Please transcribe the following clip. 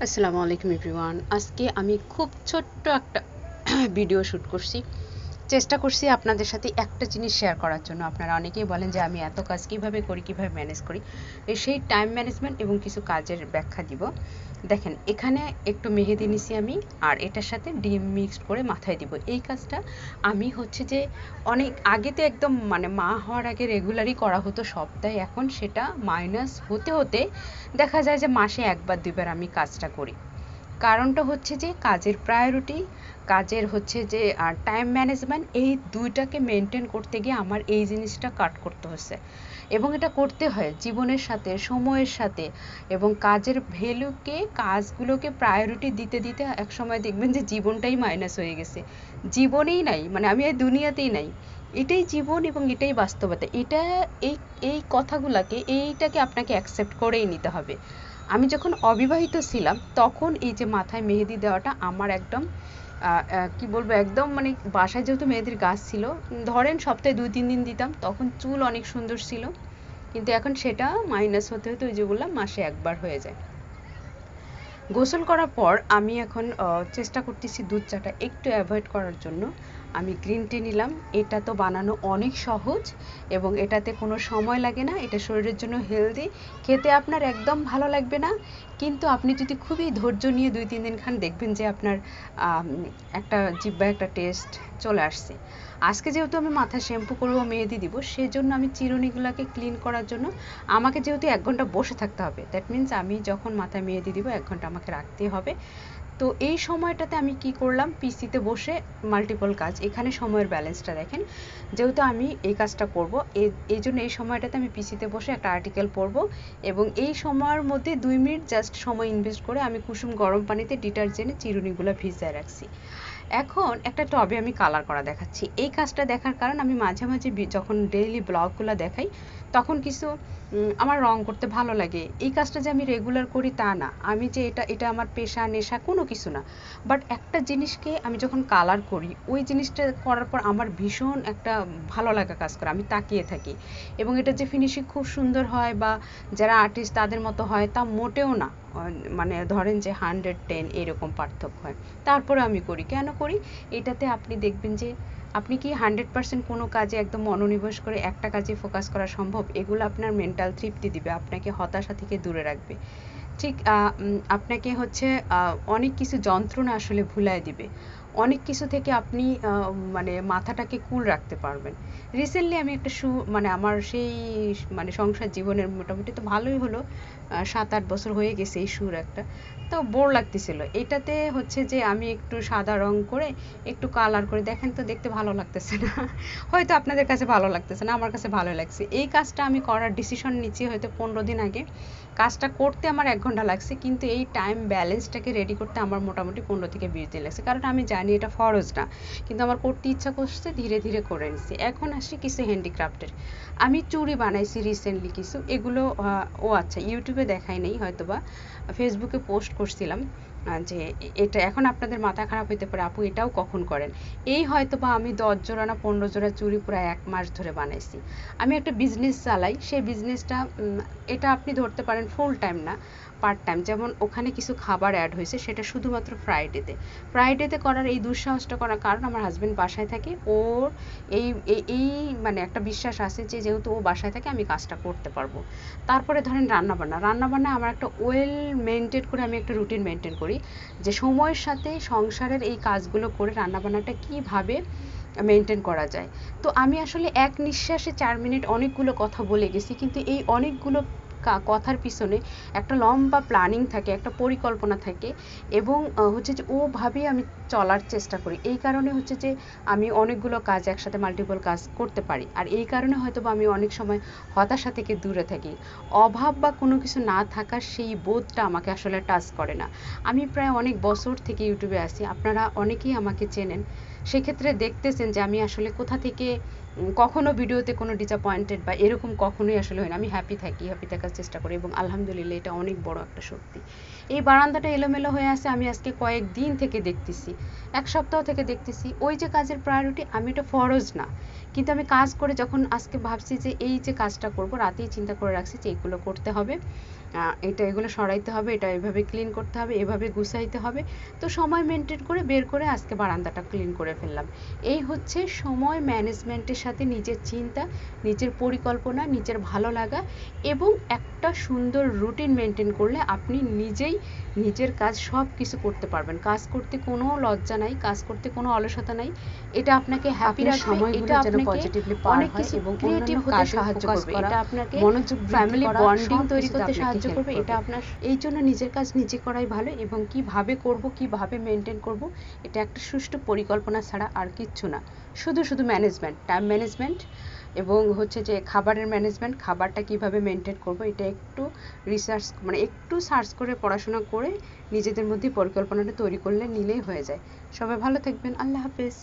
আসসালামু আলাইকুম এভরিওয়ান। আজকে আমি খুব ছোট্ট একটা ভিডিও শ্যুট করছি। চেষ্টা করছি আপনাদের সাথে একটা জিনিস শেয়ার করার জন্য। আপনারা অনেকেই বলেন যে, আমি এত কাজ কীভাবে করি, কীভাবে ম্যানেজ করি? সেই টাইম ম্যানেজমেন্ট এবং কিছু কাজের ব্যাখ্যা দিব। দেখেন, এখানে একটু মেহেদি নিছি আমি, আর এটার সাথে ডিম মিক্সড করে মাথায় দিব। এই কাজটা আমি হচ্ছে যে, অনেক আগেতে একদম মানে মা হওয়ার আগে রেগুলারই করা হতো সপ্তাহে এখন সেটা মাইনাস হতে হতে দেখা যায় যে, মাসে একবার, দুইবার আমি কাজটা করি। কারণটা হচ্ছে যে কাজের প্রায়োরিটি কাজের হচ্ছে যে টাইম ম্যানেজমেন্ট এই দুইটাকে মেনটেন করতে গিয়ে আমার এই জিনিসটা কাট করতে হচ্ছে। এবং এটা করতে হয় জীবনের সাথে, সময়ের সাথে এবং কাজের ভ্যালুকে কাজগুলোকে প্রায়োরিটি দিতে দিতে এক সময় দেখবেন যে জীবনটাই মাইনাস হয়ে গেছে। জীবনেই নাই মানে আমি এই দুনিয়াতেই নাই। এটাই জীবন এবং এটাই বাস্তবতা। এটা এই এই কথাগুলোকে, এইটাকে আপনাকে অ্যাকসেপ্ট করেই নিতে হবে। আমি যখন অবিবাহিত ছিলাম, তখন এই যে মাথায় মেহেদি দেওয়াটা আমার একদম কি বলব, একদম মানে বাসায় যেহেতু মেহেদির গাছ ছিল, ধরেন সপ্তাহে দুই, তিন দিন দিতাম, তখন চুল অনেক সুন্দর ছিল। কিন্তু এখন সেটা মাইনাস হতে হতে ওই যে বললাম, মাসে একবার হয়ে যায়। গোসল করার পর আমি এখন চেষ্টা করতেছি দুধ চাটা একটু অ্যাভয়েড করার জন্য। আমি গ্রিন টি নিলাম। এটা তো বানানো অনেক সহজ এবং এটাতে কোনো সময় লাগে না। এটা শরীরের জন্য হেলদি খেতে আপনার একদম ভালো লাগবে না। কিন্তু আপনি যদি খুবই ধৈর্য নিয়ে দুই তিন দিন খান, দেখবেন যে আপনার একটা জিব্বা, একটা টেস্ট চলে আসছে। আজকে যেহেতু আমি মাথা শ্যাম্পু করব, মেহেদি দিব, সেজন্য আমি চিরুনিগুলোকে ক্লিন করার জন্য আমাকে যেহেতু এক ঘণ্টা বসে থাকতে হবে। দ্যাট মিন্স আমি যখন মাথায় মেহেদি দিব, এক ঘণ্টা আমাকে রাখতেই হবে। তো এই সময়টাতে আমি কি করলাম? পিসিতে বসে মাল্টিপল কাজ। এখানে সময়ের ব্যালেন্সটা দেখেন। যেহেতু আমি এই কাজটা করব এই জন্য এই সময়টাতে আমি পিসিতে বসে একটা আর্টিকেল পড়ব এবং এই সময়ের মধ্যে দুই মিনিট জাস্ট সময় ইনভেস্ট করে আমি কুসুম গরম পানিতে ডিটারজেন্টে চিরুনিগুলো ভিজায় রাখছি। এখন একটা টবে আমি কালার করা দেখাচ্ছি। এই কাজটা দেখার কারণ আমি মাঝে মাঝে যখন ডেইলি ব্লগগুলো দেখাই, তখন কিছু আমার রং করতে ভালো লাগে। এই কাজটা যে আমি রেগুলার করি তা না। আমি যে এটা এটা আমার পেশা, নেশা কোনো কিছু না। বাট একটা জিনিসকে আমি যখন কালার করি, ওই জিনিসটা করার পর আমার ভীষণ একটা ভালো লাগা কাজ করে। আমি তাকিয়ে থাকি। এবং এটা যে ফিনিশিং খুব সুন্দর হয় বা যারা আর্টিস্ট তাদের মতো হয় তা মোটেও না। মানে ধরেন যে হান্ড্রেড টেন এরকম পার্থক্য হয়। তারপরে আমি করি। কেন করি? এটাতে আপনি দেখবেন যে আপনি কি হান্ড্রেড পার্সেন্ট কোনো কাজে একদম মনোনিবেশ করে একটা কাজে ফোকাস করা সম্ভব? এগুলো আপনার মেন্টাল তৃপ্তি দিবে, আপনাকে হতাশা থেকে দূরে রাখবে। ঠিক আপনাকে হচ্ছে অনেক কিছু যন্ত্রণা আসলে ভুলায় দিবে। অনেক কিছু থেকে আপনি মানে মাথাটাকে কুল রাখতে পারবেন। রিসেন্টলি আমি একটা শু মানে আমার সেই মানে সংসার জীবনের মোটামুটি তো ভালোই হলো সাত আট বছর হয়ে গেছে এই সুর একটা। তো বোর লাগতেছিল। এটাতে হচ্ছে যে আমি একটু সাদা রং করে একটু কালার করে, দেখেন তো দেখতে ভালো লাগতেছে না। হয়তো আপনাদের কাছে ভালো লাগতেছে না, আমার কাছে ভালো লাগছে। এই কাজটা আমি করার ডিসিশন নিচ্ছি হয়তো পনেরো দিন আগে। কাজটা করতে আমার এক ঘণ্টা লাগছে, কিন্তু এই টাইম ব্যালেন্সটাকে রেডি করতে আমার মোটামুটি পনেরো থেকে বিশ দিন লাগছে। কারণ আমি জানি, এটা ফরজ না। কিন্তু আমার করতে ইচ্ছা করছে, ধীরে ধীরে করে নিছি। এখন আসি কিছু হ্যান্ডিক্রাফটের আমি চুরি বানাইছি রিসেন্টলি কিছু। এগুলো ও আচ্ছা ইউটিউবে দেখাই নাই হয়তো বা ফেসবুকে পোস্ট করছিলাম। যে এটা এখন আপনাদের মাথা খারাপ হইতে পারে, আপু এটাও কখন করেন? এই হয়তো বা আমি দশ জোড়া না পনেরো জোড়া চুড়ি প্রায় এক মাস ধরে বানাইছি। আমি একটা বিজনেস চালাই, সেই বিজনেসটা এটা আপনি ধরতে পারেন ফুল টাইম না পার্ট টাইম যেমন ওখানে কিছু খাবার অ্যাড হয়েছে, সেটা শুধুমাত্র ফ্রাইডেতে ফ্রাইডেতে করার এই দুঃসাহসটা করার কারণ আমার হাজব্যান্ড বাসায় থাকে, ওর এই এই মানে একটা বিশ্বাস আছে যে যেহেতু ও বাসায় থাকে, আমি কাজটা করতে পারব। তারপরে ধরেন রান্নাবান্না। রান্নাবান্না আমার একটা ওয়েল মেনটেন করে আমি একটা রুটিন মেনটেন করি। যে সময়ের সাথে সংসারের এই কাজগুলো করে রান্নাবান্নাটা কীভাবে মেনটেন করা যায়। তো আমি আসলে এক নিঃশ্বাসে চার মিনিট অনেকগুলো কথা বলে গেছি, কিন্তু এই অনেকগুলো কথার পিছনে একটা লম্বা প্ল্যানিং থাকে, একটা পরিকল্পনা থাকে এবং হচ্ছে যে ওভাবেই আমি চলার চেষ্টা করি। এই কারণে হচ্ছে যে আমি অনেকগুলো কাজ একসাথে মাল্টিপল কাজ করতে পারি। আর এই কারণে হয়তো বা আমি অনেক সময় হতাশা থেকে দূরে থাকি। অভাব বা কোনো কিছু না থাকার সেই বোধটা আমাকে আসলে টাচ করে না। আমি প্রায় অনেক বছর থেকে ইউটিউবে আসি আপনারা অনেকেই আমাকে চেনেন। সেক্ষেত্রে দেখতেছেন যে আমি আসলে কোথা থেকে কখনো ভিডিওতে কোনো ডিসঅ্যাপয়েন্টেড বা এরকম কখনোই আসলে হয় না আমি হ্যাপি থাকি হ্যাপি থাকার চেষ্টা করি এবং আলহামদুলিল্লাহ এটা অনেক বড় একটা শক্তি। এই বারান্দাটা এলোমেলো হয়ে আছে, আমি আজকে কয়েক দিন থেকে দেখতেছি, এক সপ্তাহ থেকে দেখতেছি। ওই যে কাজের প্রায়োরিটি আমি এটা ফরজ না। কিন্তু আমি কাজ করে যখন আজকে ভাবছি যে এই যে কাজটা করব, রাতেই চিন্তা করে রাখছি যে এইগুলো করতে হবে। এটা এগুলো সরাইতে হবে এটা এভাবে ক্লিন করতে হবে এভাবে গুছাইতে হবে। তো সময় মেনটেন করে বের করে আজকে বারান্দাটা ক্লিন করে ফেললাম। এই হচ্ছে সময় ম্যানেজমেন্টের সাথে নিজের চিন্তা নিজের পরিকল্পনা নিজের ভালো লাগা এবং একটা সুন্দর রুটিন মেনটেন করলে আপনি নিজেই নিজের কাজ সব কিছু করতে পারবেন। কাজ করতে কোনো লজ্জা নাই কাজ করতে কোনো অলসতা নাই। এটা আপনাকে হ্যাপি রাখবে এটা আপনাকে positively পার অনেক হয় এবং ক্রিয়েটিভ হতে সাহায্য করবে। এটা আপনাকে মনোযোগ ফ্যামিলি বন্ডিং তৈরি করতে আপনাকে সাহায্য করবে? এটা আপনার এই জন্য নিজের কাজ নিজে করাই ভালো এবং কীভাবে করব কীভাবে মেনটেন করব এটা একটা সুষ্ঠু পরিকল্পনা ছাড়া আর কিচ্ছু না। শুধু শুধু ম্যানেজমেন্ট টাইম ম্যানেজমেন্ট এবং হচ্ছে যে খাবারের ম্যানেজমেন্ট খাবারটা কীভাবে মেনটেন করব এটা একটু রিসার্চ মানে একটু সার্চ করে পড়াশোনা করে নিজেদের মধ্যে পরিকল্পনাটা তৈরি করলে নিলেই হয়ে যায়। সবাই ভালো থাকবেন। আল্লাহ হাফেজ।